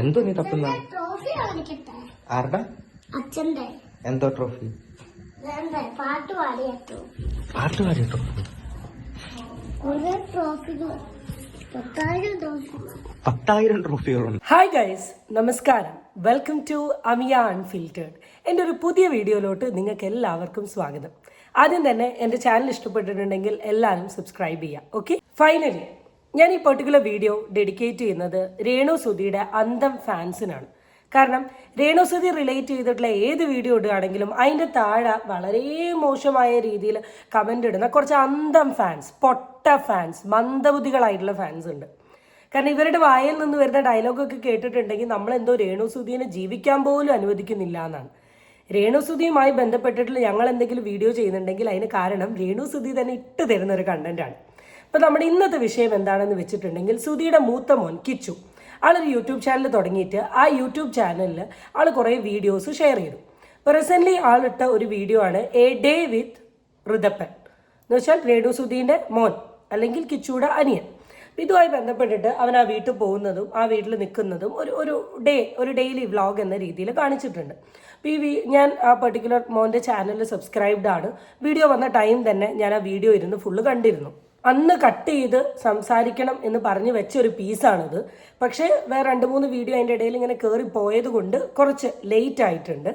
എന്തോ നീ തപ്പുന്ന? ആരുടെ? അച്ഛന്റെ എന്തോ ട്രോഫി? പാട്ട് പാടിയ ട്രോഫി. പത്തായിരം ട്രോഫികളുണ്ട്. ഹായ് ഗൈസ് നമസ്കാരം. വെൽക്കം ടു അമിയ അൺഫിൽറ്റേഡ് എന്റെ ഒരു പുതിയ വീഡിയോയിലോട്ട് നിങ്ങൾക്ക് എല്ലാവർക്കും സ്വാഗതം. ആദ്യം തന്നെ എന്റെ ചാനൽ ഇഷ്ടപ്പെട്ടിട്ടുണ്ടെങ്കിൽ എല്ലാവരും സബ്സ്ക്രൈബ് ചെയ്യുക ഓക്കെ ഫൈനലി ഞാൻ ഈ പെർട്ടിക്കുലർ വീഡിയോ ഡെഡിക്കേറ്റ് ചെയ്യുന്നത് രേണു സുധിയുടെ അന്തം ഫാൻസിനാണ് കാരണം രേണു സുധി റിലേറ്റ് ചെയ്തിട്ടുള്ള ഏത് വീഡിയോ ഇടുകയാണെങ്കിലും അതിന്റെ താഴെ വളരെ മോശമായ രീതിയിൽ കമന്റ് ഇടുന്ന കുറച്ച് അന്തം ഫാൻസ് പൊട്ട ഫാൻസ് മന്ദബുദ്ധികളായിട്ടുള്ള ഫാൻസ് ഉണ്ട്. കാരണം ഇവരുടെ വായിൽ നിന്ന് വരുന്ന ഡയലോഗൊക്കെ കേട്ടിട്ടുണ്ടെങ്കിൽ നമ്മൾ എന്തോ രേണു സുധീനെ ജീവിക്കാൻ പോലും അനുവദിക്കുന്നില്ല എന്നാണ്. രേണു സുധിയുമായി ബന്ധപ്പെട്ടിട്ടുള്ള ഞങ്ങൾ എന്തെങ്കിലും വീഡിയോ ചെയ്യുന്നുണ്ടെങ്കിൽ അതിന് കാരണം രേണു സുധി തന്നെ ഇട്ട് തരുന്ന ഒരു കണ്ടന്റാണ് അപ്പം നമ്മുടെ ഇന്നത്തെ വിഷയം എന്താണെന്ന് വെച്ചിട്ടുണ്ടെങ്കിൽ സുധിയുടെ മൂത്ത മോൻ കിച്ചു. ആളൊരു യൂട്യൂബ് ചാനൽ തുടങ്ങിയിട്ട് ആ യൂട്യൂബ് ചാനലിൽ ആൾ കുറേ വീഡിയോസ് ഷെയർ ചെയ്തു. ഇപ്പോൾ റീസെന്റ്ലി ആളിട്ട ഒരു വീഡിയോ ആണ് എ ഡേ വിത്ത് ഋതപ്പൻ എന്ന് വെച്ചാൽ രേണുസുധീന്റെ മോൻ അല്ലെങ്കിൽ കിച്ചുടെ അനിയൻ. ഇതുമായി ബന്ധപ്പെട്ടിട്ട് അവൻ ആ വീട്ടിൽ പോകുന്നതും ആ വീട്ടിൽ നിൽക്കുന്നതും ഒരു ഒരു ഡേ ഒരു ഡെയിലി വ്ളോഗ് എന്ന രീതിയിൽ കാണിച്ചിട്ടുണ്ട്. അപ്പോൾ ഈ ഞാൻ ആ പെർട്ടിക്കുലർ മോന്റെ ചാനലിൽ സബ്സ്ക്രൈബ്ഡ് ആണ്. വീഡിയോ വന്ന ടൈം തന്നെ ഞാൻ ആ വീഡിയോ ഇരുന്ന് ഫുള്ള് കണ്ടിരുന്നു. അന്ന് കട്ട് ചെയ്ത് സംസാരിക്കണം എന്ന് പറഞ്ഞു വെച്ച ഒരു പീസാണിത്. പക്ഷേ വേറെ രണ്ട് മൂന്ന് വീഡിയോ അതിന്റെ ഇടയിൽ ഇങ്ങനെ കയറി പോയത് കൊണ്ട് കുറച്ച് ലേറ്റ് ആയിട്ടുണ്ട്.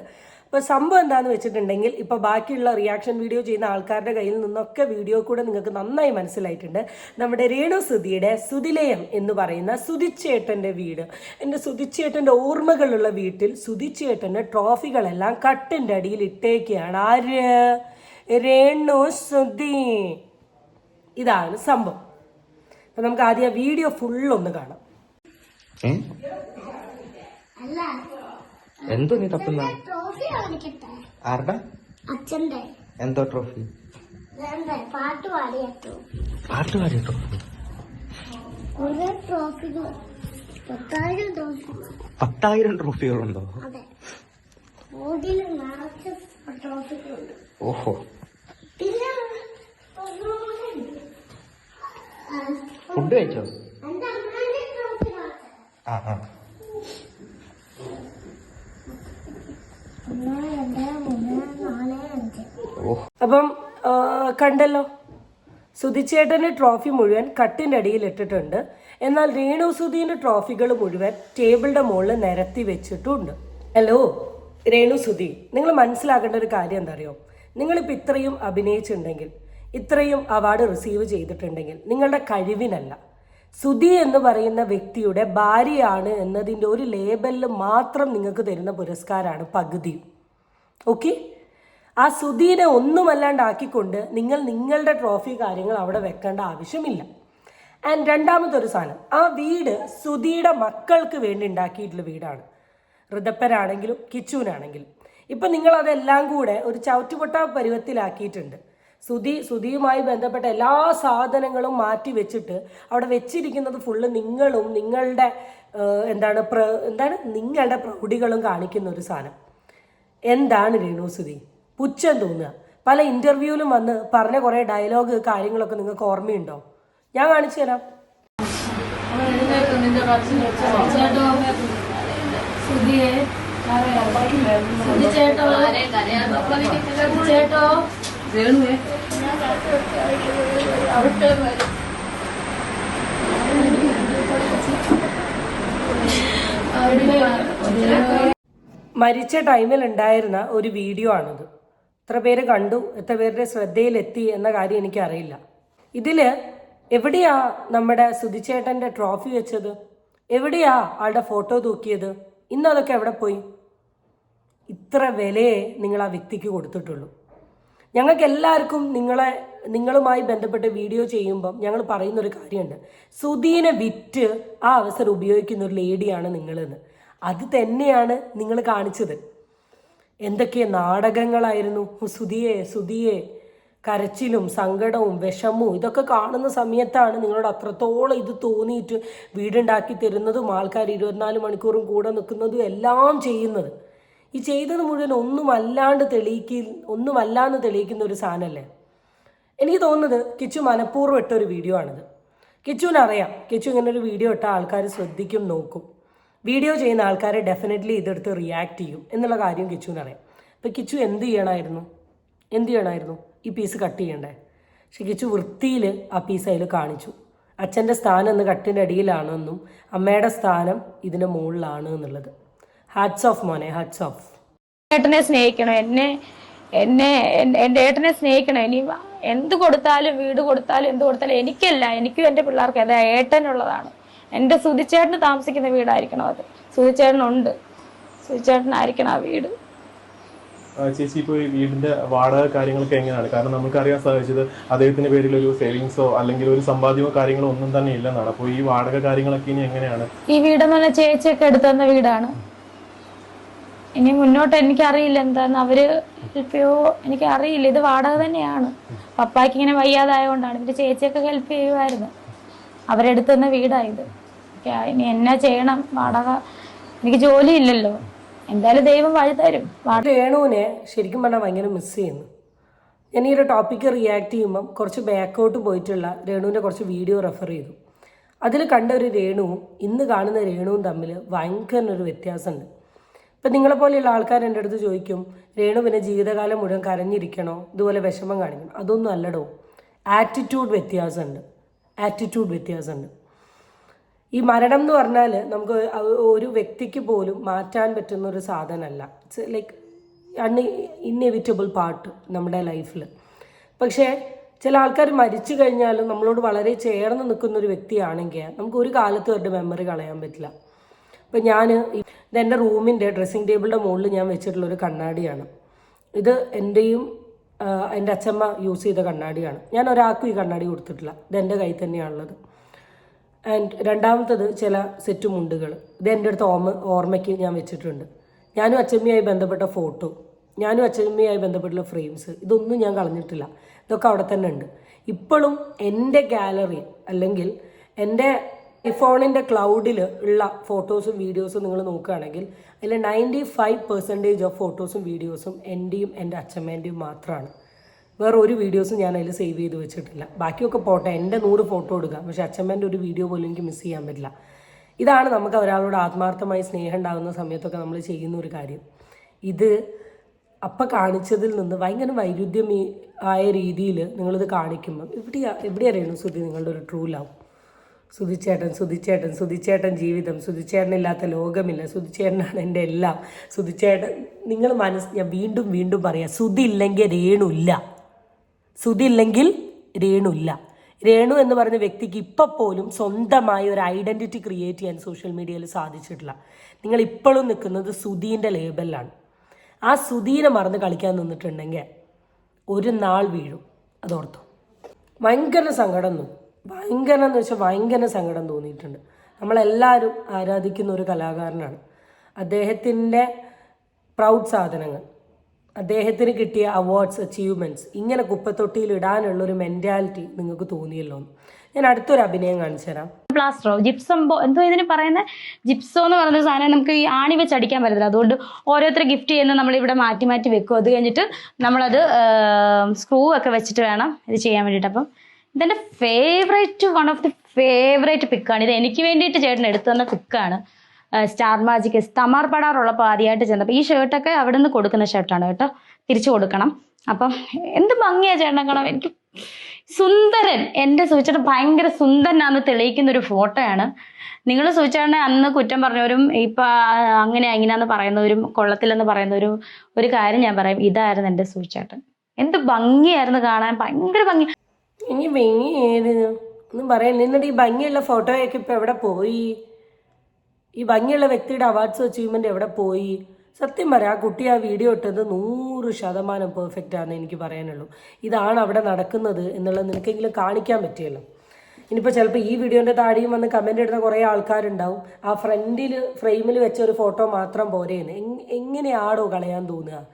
അപ്പോൾ സംഭവം എന്താണെന്ന് വെച്ചിട്ടുണ്ടെങ്കിൽ ഇപ്പോൾ ബാക്കിയുള്ള റിയാക്ഷൻ വീഡിയോ ചെയ്യുന്ന ആൾക്കാരുടെ കയ്യിൽ നിന്നൊക്കെ വീഡിയോ കൂടെ നിങ്ങൾക്ക് നന്നായി മനസ്സിലായിട്ടുണ്ട്. നമ്മുടെ രേണു സുധിയുടെ സുതിലയം എന്ന് പറയുന്ന സുതിച്ചേട്ടന്റെ വീട്. എന്റെ സുതിച്ചേട്ടന്റെ ഓർമ്മകളുള്ള വീട്ടിൽ സുതിച്ചേട്ടന്റെ ട്രോഫികളെല്ലാം കട്ടിന്റെ അടിയിൽ ഇട്ടേക്കുകയാണ് ആര്? രേണു സുധി. ഇതാണ് സംഭവം. അപ്പൊ നമുക്ക് ആദ്യം വീഡിയോ വീഡിയോ ഫുള്ളൊന്ന് കാണാം. അല്ല. എന്തോ നീ തപ്പുന്ന? ട്രോഫി കാണിക്കട്ടെ? ആരുടെ? അച്ഛന്റെ എന്തോ ട്രോഫി പാട്ട് പാടിയ ട്രോഫി പത്തായിരം ട്രോഫികളുണ്ട് ഓഹോ പിന്നെ ആ, ഫുഡ് കഴിച്ചോ ആ. ആ അപ്പം കണ്ടല്ലോ? സുധിച്ചേട്ടന്റെ ട്രോഫി മുഴുവൻ കട്ടിന്റെ അടിയിൽ ഇട്ടിട്ടുണ്ട്. എന്നാൽ രേണു സുധീന്റെ ട്രോഫികൾ മുഴുവൻ ടേബിളിന്റെ മുകളിൽ നിരത്തി വെച്ചിട്ടുണ്ട്. ഹലോ രേണു സുധി നിങ്ങൾ മനസ്സിലാക്കേണ്ട ഒരു കാര്യം എന്താ അറിയോ? നിങ്ങളിപ്പോൾ ഇത്രയും അഭിനയിച്ചിട്ടുണ്ടെങ്കിൽ ഇത്രയും അവാർഡ് റിസീവ് ചെയ്തിട്ടുണ്ടെങ്കിൽ നിങ്ങളുടെ കഴിവിനല്ല. സുധി എന്ന് പറയുന്ന വ്യക്തിയുടെ ഭാര്യയാണ് എന്നതിന്റെ ഒരു ലേബലിൽ മാത്രം നിങ്ങൾക്ക് തരുന്ന പുരസ്കാരമാണ് പകുതി. ഓക്കെ ആ സുധീനെ ഒന്നുമല്ലാണ്ടാക്കിക്കൊണ്ട് നിങ്ങൾ നിങ്ങളുടെ ട്രോഫി കാര്യങ്ങൾ അവിടെ വെക്കേണ്ട ആവശ്യമില്ല. ആൻഡ് രണ്ടാമത്തെ ഒരു സാധനം ആ വീട് സുധിയുടെ മക്കൾക്ക് വേണ്ടി ഉണ്ടാക്കിയിട്ടുള്ള വീടാണ്. ഋതപ്പനാണെങ്കിലും കിച്ചുവിനാണെങ്കിലും. ഇപ്പം നിങ്ങൾ അതെല്ലാം കൂടെ ഒരു ചവിറ്റുപൊട്ട പരുവത്തിലാക്കിയിട്ടുണ്ട്. സുധി സുതിയുമായി ബന്ധപ്പെട്ട എല്ലാ സാധനങ്ങളും മാറ്റി വെച്ചിട്ട് അവിടെ വെച്ചിരിക്കുന്നത് ഫുള്ള് നിങ്ങളും നിങ്ങളുടെ എന്താണ് പ്ര എന്താണ് നിങ്ങളുടെ പ്രൗഢികളും കാണിക്കുന്ന ഒരു സാധനം. എന്താണ് രേണു സുതി പുച്ഛം തോന്നുക. പല ഇന്റർവ്യൂവിലും വന്ന് പറഞ്ഞ കുറേ ഡയലോഗ് കാര്യങ്ങളൊക്കെ നിങ്ങൾക്ക് ഓർമ്മയുണ്ടോ? ഞാൻ കാണിച്ചു തരാം. ചേട്ടോ ചേട്ടോ മരിച്ച ടൈമിൽ ഉണ്ടായിരുന്ന ഒരു വീഡിയോ ആണിത്. എത്ര പേര് കണ്ടു എത്ര പേരുടെ ശ്രദ്ധയിലെത്തി എന്ന കാര്യം എനിക്കറിയില്ല. ഇതിൽ എവിടെയാ നമ്മുടെ സുധിച്ചേട്ടന്റെ ട്രോഫി വെച്ചത്? എവിടെയാ ആളുടെ ഫോട്ടോ തൂക്കിയത്? ഇന്ന് അതൊക്കെ എവിടെ പോയി? ഇത്ര വിലയെ നിങ്ങൾ ആ വ്യക്തിക്ക് കൊടുത്തിട്ടുള്ളൂ. ഞങ്ങൾക്ക് എല്ലാവർക്കും നിങ്ങളെ നിങ്ങളുമായി ബന്ധപ്പെട്ട് വീഡിയോ ചെയ്യുമ്പം ഞങ്ങൾ പറയുന്ന ഒരു കാര്യമുണ്ട്. സുധീനെ വിറ്റ് ആ അവസരം ഉപയോഗിക്കുന്ന ഒരു ലേഡിയാണ് നിങ്ങളെന്ന്. അത് തന്നെയാണ് നിങ്ങൾ കാണിച്ചത്. എന്തൊക്കെ നാടകങ്ങളായിരുന്നു. സുധിയെ സുധിയെ കരച്ചിലും സങ്കടവും വിഷമവും ഇതൊക്കെ കാണുന്ന സമയത്താണ് നിങ്ങളോട് അത്രത്തോളം ഇത് തോന്നിയിട്ട് വീടുണ്ടാക്കി തരുന്നതും ആൾക്കാർ ഇരുപത്തിനാല് മണിക്കൂറും കൂടെ നിൽക്കുന്നതും എല്ലാം ചെയ്യുന്നത്. ഈ ചെയ്തത് മുഴുവൻ ഒന്നുമല്ലാണ്ട് തെളിയിക്കി ഒന്നുമല്ലാന്ന് തെളിയിക്കുന്ന ഒരു സാധനമല്ലേ? എനിക്ക് തോന്നുന്നത് കിച്ചു മനഃപൂർവം ഇട്ട ഒരു വീഡിയോ ആണിത്. കിച്ചുവിന് അറിയാം കിച്ചു ഇങ്ങനെ ഒരു വീഡിയോ ഇട്ട ആൾക്കാർ ശ്രദ്ധിക്കും നോക്കും. വീഡിയോ ചെയ്യുന്ന ആൾക്കാരെ ഡെഫിനറ്റ്ലി ഇതെടുത്ത് റിയാക്ട് ചെയ്യും എന്നുള്ള കാര്യം കിച്ചുവിന് അറിയാം. അപ്പം കിച്ചു എന്ത് ചെയ്യണമായിരുന്നു എന്ത് ചെയ്യണമായിരുന്നു ഈ പീസ് കട്ട് ചെയ്യണ്ടേ? പക്ഷെ കിച്ചു വൃത്തിയിൽ ആ പീസ് അതിൽ കാണിച്ചു. അച്ഛന്റെ സ്ഥാനം ഇന്ന് കട്ടിന്റെ അടിയിലാണെന്നും അമ്മയുടെ സ്ഥാനം ഇതിന്റെ മുകളിലാണ് എന്നുള്ളത്. ഹാറ്റ്സ് ഓഫ് മോനെ ഹാറ്റ്സ് ഓഫ് ഏട്ടനെ സ്നേഹിക്കണം എന്നെ എന്നെ എന്റെ എന്റെ ഏട്ടനെ സ്നേഹിക്കണം. ഇനി എന്ത് കൊടുത്താലും വീട് കൊടുത്താലും എന്ത് കൊടുത്താലും എനിക്കല്ല എനിക്കും എന്റെ പിള്ളേർക്ക് അത് ഏട്ടനുള്ളതാണ്. എന്റെ സുതിച്ചേട്ടന് താമസിക്കുന്ന വീടായിരിക്കണം അത്. സുതിച്ചേട്ടനുണ്ട് സുതിച്ചേട്ടനായിരിക്കണം ആ വീട്. ചേച്ചി ഇപ്പോൾ ഈ വീടിന്റെ വാടക കാര്യങ്ങളൊക്കെ എങ്ങനെയാണ്? കാരണം നമുക്കറിയാൻ സാധിച്ചത് അദ്ദേഹത്തിന്റെ പേരിൽ ഒരു സേവിങ്സോ അല്ലെങ്കിൽ ഒരു സമ്പാദ്യമോ കാര്യങ്ങളോ ഒന്നും തന്നെ ഇല്ലെന്നാണ്. അപ്പോൾ ഈ വാടക കാര്യങ്ങളൊക്കെ ഇനി എങ്ങനെയാണ്? ഈ വീടെന്ന് പറഞ്ഞാൽ ചേച്ചിയൊക്കെ എടുത്തു തന്ന വീടാണ്. ഇനി മുന്നോട്ട് എനിക്കറിയില്ല എന്താന്ന്. അവർ ഹെൽപ്പ് എനിക്ക് അറിയില്ല ഇത് വാടക തന്നെയാണ്. പപ്പായ്ക്ക് ഇങ്ങനെ വയ്യാതായതുകൊണ്ടാണ് ഇവർ ചേച്ചിയൊക്കെ ഹെൽപ്പ് ചെയ്യുമായിരുന്നു അവരെടുത്തു തന്നെ വീടായത് ഇനി എന്നാ ചെയ്യണം? വാടക. എനിക്ക് ജോലി ഇല്ലല്ലോ എന്തായാലും ദൈവം വഴി തരും. രേണുവിനെ ശരിക്കും പറഞ്ഞാൽ ഭയങ്കര മിസ് ചെയ്യുന്നു. ഞാൻ ഈ ഒരു ടോപ്പിക്ക് റിയാക്ട് ചെയ്യുമ്പം കുറച്ച് ബാക്കോട്ട് പോയിട്ടുള്ള രേണുവിന്റെ കുറച്ച് വീഡിയോ റെഫർ ചെയ്തു. അതിൽ കണ്ട ഒരു രേണുവും ഇന്ന് കാണുന്ന രേണുവും തമ്മിൽ ഭയങ്കര ഒരു വ്യത്യാസമുണ്ട്. ഇപ്പം നിങ്ങളെപ്പോലെയുള്ള ആൾക്കാർ എന്റെ അടുത്ത് ചോദിക്കും രേണു പിന്നെ ജീവിതകാലം മുഴുവൻ കരഞ്ഞിരിക്കണോ? ഇതുപോലെ വിഷമം കാണിക്കണം അതൊന്നും അല്ലടോ. ആറ്റിറ്റ്യൂഡ് വ്യത്യാസമുണ്ട്. ആറ്റിറ്റ്യൂഡ് വ്യത്യാസമുണ്ട്. ഈ മരണം എന്ന് പറഞ്ഞാൽ നമുക്ക് ഒരു വ്യക്തിക്ക് പോലും മാറ്റാൻ പറ്റുന്ന ഒരു സാധനമല്ല. It's like an inevitable part നമ്മുടെ ലൈഫിൽ പക്ഷേ ചില ആൾക്കാർ മരിച്ചു കഴിഞ്ഞാലും നമ്മളോട് വളരെ ചേർന്ന് നിൽക്കുന്ന ഒരു വ്യക്തിയാണെങ്കിൽ നമുക്ക് ഒരു കാലത്തും അവരുടെ മെമ്മറി കളയാൻ പറ്റില്ല. ഇപ്പം ഞാൻ ഇത് എന്റെ റൂമിന്റെ ഡ്രസ്സിങ് ടേബിളിന്റെ മുകളിൽ ഞാൻ വെച്ചിട്ടുള്ള ഒരു കണ്ണാടിയാണ്. ഇത് എന്റെയും എന്റെ അച്ഛമ്മ യൂസ് ചെയ്ത കണ്ണാടിയാണ്. ഞാൻ ഒരാൾക്കും ഈ കണ്ണാടി കൊടുത്തിട്ടില്ല. ഇത് എന്റെ കയ്യിൽ തന്നെയാണുള്ളത്. ആൻഡ് രണ്ടാമത്തത് ചില സെറ്റ് മുണ്ടുകൾ. ഇത് എന്റെ അടുത്ത് ഓർമ്മ ഓർമ്മയ്ക്ക് ഞാൻ വെച്ചിട്ടുണ്ട്. ഞാനും അച്ചമ്മയായി ബന്ധപ്പെട്ട ഫോട്ടോ ഞാനും അച്ചമ്മയായി ബന്ധപ്പെട്ടുള്ള ഫ്രെയിംസ് ഇതൊന്നും ഞാൻ കളഞ്ഞിട്ടില്ല. ഇതൊക്കെ അവിടെ തന്നെ ഉണ്ട്. ഇപ്പോഴും എന്റെ ഗാലറി അല്ലെങ്കിൽ എന്റെ ഫോണിന്റെ ക്ലൗഡിൽ ഉള്ള ഫോട്ടോസും വീഡിയോസും നിങ്ങൾ നോക്കുകയാണെങ്കിൽ അതിൽ നയന്റി ഫൈവ് പെർസെന്റേജ് ഓഫ് ഫോട്ടോസും വീഡിയോസും എന്റെയും എന്റെ അച്ഛമ്മേന്റെയും മാത്രമാണ് വേറെ ഒരു വീഡിയോസും ഞാൻ അതിൽ സേവ് ചെയ്ത് വെച്ചിട്ടില്ല. ബാക്കിയൊക്കെ പോട്ടെ എന്റെ നൂറ് ഫോട്ടോ എടുക്കാം. പക്ഷെ അച്ഛമ്മേന്റെ ഒരു വീഡിയോ പോലും എനിക്ക് മിസ് ചെയ്യാൻ പറ്റില്ല. ഇതാണ് നമുക്ക് ഒരാളോട് ആത്മാർത്ഥമായി സ്നേഹം ഉണ്ടാകുന്ന സമയത്തൊക്കെ നമ്മൾ ചെയ്യുന്ന ഒരു കാര്യം. ഇത് അപ്പം കാണിച്ചതിൽ നിന്ന് ഭയങ്കര വൈരുദ്ധ്യം ആയ രീതിയിൽ നിങ്ങളിത് കാണിക്കുമ്പം എവിടെ അറിയണം സുധി നിങ്ങളുടെ ഒരു ട്രൂ ലവ് സുധിച്ചേട്ടൻ സുധിച്ചേട്ടൻ സുധിച്ചേട്ടൻ ജീവിതം സുധിച്ചേട്ടനില്ലാത്ത ലോകമില്ല സുധിച്ചേട്ടനാണ് എന്റെ എല്ലാം. സുധിച്ചേട്ടൻ നിങ്ങൾ മനസ്സ് ഞാൻ വീണ്ടും വീണ്ടും പറയാം സുധി ഇല്ലെങ്കിൽ രേണു ഇല്ല സുധി ഇല്ലെങ്കിൽ രേണു ഇല്ല രേണു എന്ന് പറയുന്ന വ്യക്തിക്ക് ഇപ്പം പോലും സ്വന്തമായി ഒരു ഐഡന്റിറ്റി ക്രിയേറ്റ് ചെയ്യാൻ സോഷ്യൽ മീഡിയയിൽ സാധിച്ചിട്ടില്ല. നിങ്ങൾ ഇപ്പോഴും നിൽക്കുന്നത് സുധീന്റെ ലേബലിലാണ്. ആ സുധീനെ മറന്ന് കളിക്കാൻ നിന്നിട്ടുണ്ടെങ്കിൽ ഒരു നാൾ വീഴും അതോർത്തു. ഭയങ്കര സങ്കടം തോന്നി ഭയങ്കര എന്ന് വെച്ചാൽ ഭയങ്കര സങ്കടം തോന്നിയിട്ടുണ്ട്. നമ്മളെല്ലാവരും ആരാധിക്കുന്ന ഒരു കലാകാരനാണ്. അദ്ദേഹത്തിന്റെ പ്രൗഡ് സാധനങ്ങൾ അദ്ദേഹത്തിന് കിട്ടിയ അവാർഡ്സ് അച്ചീവ്മെന്റ്സ് ഇങ്ങനെ കുപ്പത്തൊട്ടിയിൽ ഇടാനുള്ളൊരു മെന്റാലിറ്റി നിങ്ങൾക്ക് തോന്നിയല്ലോ ഞാൻ അടുത്തൊരു അഭിനയം കാണിച്ചു തരാം. പ്ലാസ്റ്ററോ ജിപ്സം ബോ എന്തോ ഇതിന് പറയുന്ന? ജിപ്സോ എന്ന് പറയുന്ന സാധനം നമുക്ക് ഈ ആണി വെച്ച് അടിക്കാൻ പറ്റത്തില്ല. അതുകൊണ്ട് ഓരോരുത്തർ ഗിഫ്റ്റ് നമ്മൾ ഇവിടെ മാറ്റി മാറ്റി വെക്കും. അത് കഴിഞ്ഞിട്ട് നമ്മളത് സ്ക്രൂ ഒക്കെ വെച്ചിട്ട് വേണം ഇത് ചെയ്യാൻ വേണ്ടിയിട്ട്. അപ്പം ഇതെന്റെ favourite one of the favourite പിക്കാണ് ഇത് എനിക്ക് വേണ്ടിയിട്ട് ചേട്ടൻ എടുത്തു തന്ന പിക്കാണ് സ്റ്റാർ മാജിക് തമാർ പടാറുള്ളപ്പോൾ ആദ്യമായിട്ട് ചെന്നപ്പോൾ ഈ ഷർട്ടൊക്കെ അവിടെ നിന്ന് കൊടുക്കുന്ന ഷർട്ടാണ് കേട്ടോ. തിരിച്ചു കൊടുക്കണം. അപ്പം എന്ത് ഭംഗിയാ ചേട്ടൻ കാണാം എനിക്ക് സുന്ദരൻ. എന്റെ സൂചന ഭയങ്കര സുന്ദരനാന്ന് തെളിയിക്കുന്ന ഒരു ഫോട്ടോയാണ്. നിങ്ങൾ സൂചിച്ചാണ് അന്ന് കുറ്റം പറഞ്ഞവരും ഇപ്പൊ അങ്ങനെ എങ്ങനെയാന്ന് പറയുന്നവരും കൊള്ളത്തില്ലെന്ന് പറയുന്നവരും ഒരു കാര്യം ഞാൻ പറയും. ഇതായിരുന്നു എന്റെ സൂചിച്ചേട്ടൻ എന്ത് ഭംഗിയായിരുന്നു കാണാൻ. ഭയങ്കര ഭംഗി. ഇനി ഭംഗി ഏത്? ഒന്നും പറയാൻ എന്നിട്ട് ഈ ഭംഗിയുള്ള ഫോട്ടോയൊക്കെ ഇപ്പം എവിടെ പോയി? ഈ ഭംഗിയുള്ള വ്യക്തിയുടെ അവാർഡ്സ് അച്ചീവ്മെന്റ് എവിടെ പോയി? സത്യം പറയാം ആ കുട്ടി ആ വീഡിയോ ഇട്ടത് നൂറ് ശതമാനം പെർഫെക്റ്റ് ആണെന്ന് എനിക്ക് പറയാനുള്ളൂ. ഇതാണ് അവിടെ നടക്കുന്നത് എന്നുള്ളത് നിനക്കെങ്കിലും കാണിക്കാൻ പറ്റിയല്ലോ. ഇനിയിപ്പോൾ ചിലപ്പോൾ ഈ വീഡിയോന്റെ താഴെയും വന്ന് കമന്റ് ഇടുന്ന കുറേ ആൾക്കാരുണ്ടാവും. ആ ഫ്രണ്ടിൽ ഫ്രെയിമിൽ വെച്ച ഒരു ഫോട്ടോ മാത്രം പോരേന്ന്. എങ് എങ്ങനെയാടോ കളയാൻ തോന്നുക?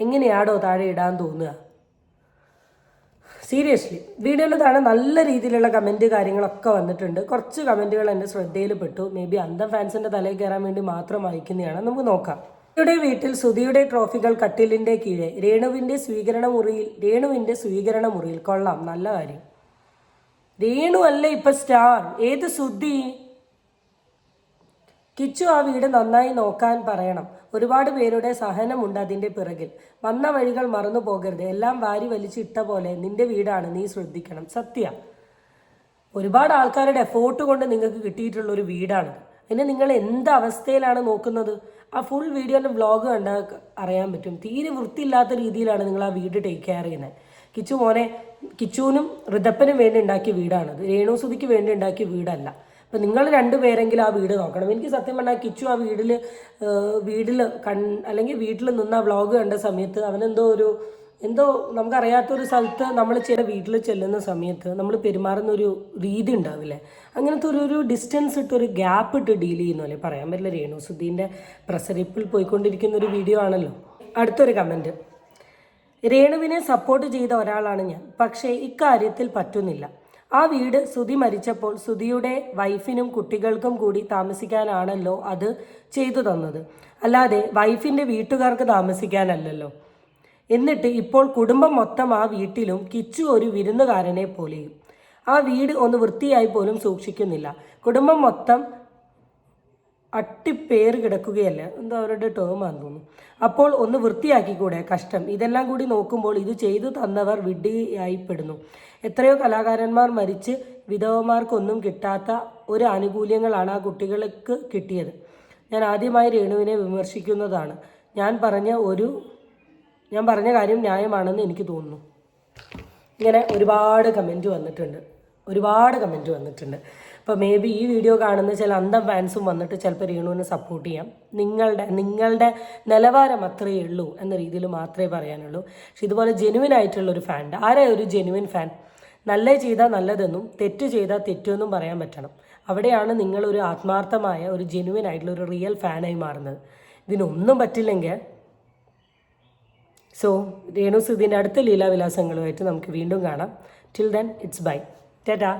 എങ്ങനെയാടോ താഴെ ഇടാൻ തോന്നുക? സീരിയസ്ലി വീഡിയോയിൽ താഴെ നല്ല രീതിയിലുള്ള കമന്റ് കാര്യങ്ങളൊക്കെ വന്നിട്ടുണ്ട്. കുറച്ച് കമന്റുകൾ എന്റെ ശ്രദ്ധയിൽപ്പെട്ടു മേ ബി അന്തം ഫാൻസിന്റെ തലയിൽ കയറാൻ വേണ്ടി മാത്രം വായിക്കുന്നതാണ്. നമുക്ക് നോക്കാം. സുധിയുടെ വീട്ടിൽ സുധിയുടെ ട്രോഫികൾ കട്ടിലിന്റെ കീഴെ. രേണുവിന്റെ സ്വീകരണ മുറിയിൽ രേണുവിന്റെ സ്വീകരണ മുറിയിൽ. കൊള്ളാം നല്ല കാര്യം. രേണു അല്ലേ ഇപ്പം സ്റ്റാർ ഏത് സുധി? കിച്ചു ആ വീട് നന്നായി നോക്കാൻ പറയണം. ഒരുപാട് പേരുടെ സഹനമുണ്ട് അതിന്റെ പിറകിൽ. വന്ന വഴികൾ മറന്നു പോകരുത്. എല്ലാം വാരി വലിച്ചിട്ട പോലെ നിന്റെ വീടാണ്. നീ ശ്രദ്ധിക്കണം. സത്യ. ഒരുപാട് ആൾക്കാരുടെ എഫോർട്ട് കൊണ്ട് നിങ്ങൾക്ക് കിട്ടിയിട്ടുള്ള ഒരു വീടാണ് പിന്നെ നിങ്ങൾ എന്ത് അവസ്ഥയിലാണ് നോക്കുന്നത്? ആ ഫുൾ വീഡിയോന്റെ വ്ളോഗ് കണ്ടാൽ അറിയാൻ പറ്റും. തീരെ വൃത്തിയില്ലാത്ത രീതിയിലാണ് നിങ്ങൾ ആ വീട് ടേക്ക് കെയർ ചെയ്യുന്നത്. കിച്ചു മോനെ കിച്ചുവിനും ഋതപ്പനും വേണ്ടി ഉണ്ടാക്കിയ വീടാണത് രേണുസുതിക്ക് വേണ്ടി ഉണ്ടാക്കിയ വീടല്ല. അപ്പം നിങ്ങൾ രണ്ടുപേരെങ്കിലും ആ വീട് നോക്കണം. എനിക്ക് സത്യം പറഞ്ഞാൽ കിച്ചു ആ വീട്ടിൽ വീട്ടിൽ കൺ അല്ലെങ്കിൽ വീട്ടിൽ നിന്ന് ആ വ്ളോഗ് കണ്ട സമയത്ത് അവനെന്തോ ഒരു എന്തോ നമുക്കറിയാത്തൊരു സ്ഥലത്ത് നമ്മൾ ചില വീട്ടിൽ ചെല്ലുന്ന സമയത്ത് നമ്മൾ പെരുമാറുന്ന ഒരു രീതി ഉണ്ടാവില്ലേ? അങ്ങനത്തെ ഒരു ഒരു ഡിസ്റ്റൻസ് ഇട്ട് ഒരു ഗ്യാപ്പ് ഇട്ട് ഡീൽ ചെയ്യുന്നു അല്ലേ പറയാൻ പറ്റില്ല. രേണു രേണുസുദ്ദീന്റെ പ്രസരിപ്പിൽ പോയിക്കൊണ്ടിരിക്കുന്ന ഒരു വീഡിയോ ആണല്ലോ. അടുത്തൊരു കമന്റ് രേണുവിനെ സപ്പോർട്ട് ചെയ്ത ഒരാളാണ് ഞാൻ. പക്ഷേ ഇക്കാര്യത്തിൽ പറ്റുന്നില്ല. ആ വീട് സുധി മരിച്ചപ്പോൾ സുധിയുടെ വൈഫിനും കുട്ടികൾക്കും കൂടി താമസിക്കാനാണല്ലോ അത് ചെയ്തു തന്നത്. അല്ലാതെ വൈഫിന്റെ വീട്ടുകാർക്ക് താമസിക്കാനല്ലല്ലോ. എന്നിട്ട് ഇപ്പോൾ കുടുംബം മൊത്തം ആ വീട്ടിലും കിച്ചു ഒരു വിരുന്നുകാരനെ പോലെയും. ആ വീട് ഒന്ന് വൃത്തിയായി പോലും സൂക്ഷിക്കുന്നില്ല. കുടുംബം മൊത്തം അട്ടിപ്പേർ കിടക്കുകയല്ല? എന്താ അവരുടെ ടേമാന്ന് തോന്നുന്നു. അപ്പോൾ ഒന്ന് വൃത്തിയാക്കിക്കൂടെ? കഷ്ടം. ഇതെല്ലാം കൂടി നോക്കുമ്പോൾ ഇത് ചെയ്തു തന്നവർ വിഡ്ഢിയായിപ്പെടുന്നു എത്രയോ കലാകാരന്മാർ മരിച്ച് വിധവമാർക്കൊന്നും കിട്ടാത്ത ഒരു ആനുകൂല്യങ്ങളാണ് ആ കുട്ടികൾക്ക് കിട്ടിയത്. ഞാൻ ആദ്യമായി രേണുവിനെ വിമർശിക്കുന്നതാണ്. ഞാൻ പറഞ്ഞ ഒരു ഞാൻ പറഞ്ഞ കാര്യം ന്യായമാണെന്ന് എനിക്ക് തോന്നുന്നു. ഇങ്ങനെ ഒരുപാട് കമന്റ് വന്നിട്ടുണ്ട്. ഒരുപാട് കമന്റ് വന്നിട്ടുണ്ട്. അപ്പോൾ മേ ബി ഈ വീഡിയോ കാണുന്ന ചില അന്തം ഫാൻസും വന്നിട്ട് ചിലപ്പോൾ രേണുവിനെ സപ്പോർട്ട് ചെയ്യാം. നിങ്ങളുടെ നിങ്ങളുടെ നിലവാരം അത്രയേ ഉള്ളൂ എന്ന രീതിയിൽ മാത്രമേ പറയാനുള്ളൂ. പക്ഷെ ഇതുപോലെ ജെനുവിൻ ആയിട്ടുള്ള ഒരു ഫാൻ ആരെ ഒരു ജെനുവിൻ ഫാൻ നല്ല ചെയ്താൽ നല്ലതെന്നും തെറ്റ് ചെയ്താൽ തെറ്റെന്നും പറയാൻ പറ്റണം. അവിടെയാണ് നിങ്ങളൊരു ആത്മാർത്ഥമായ ഒരു ജെനുവിൻ ആയിട്ടുള്ള ഒരു റിയൽ ഫാനായി മാറുന്നത്. ഇതിനൊന്നും പറ്റില്ലെങ്കിൽ സോ രേണു സുധീന്റെ അടുത്ത ലീലാവിലാസങ്ങളുമായിട്ട് നമുക്ക് വീണ്ടും കാണാം. Till then it's bye tata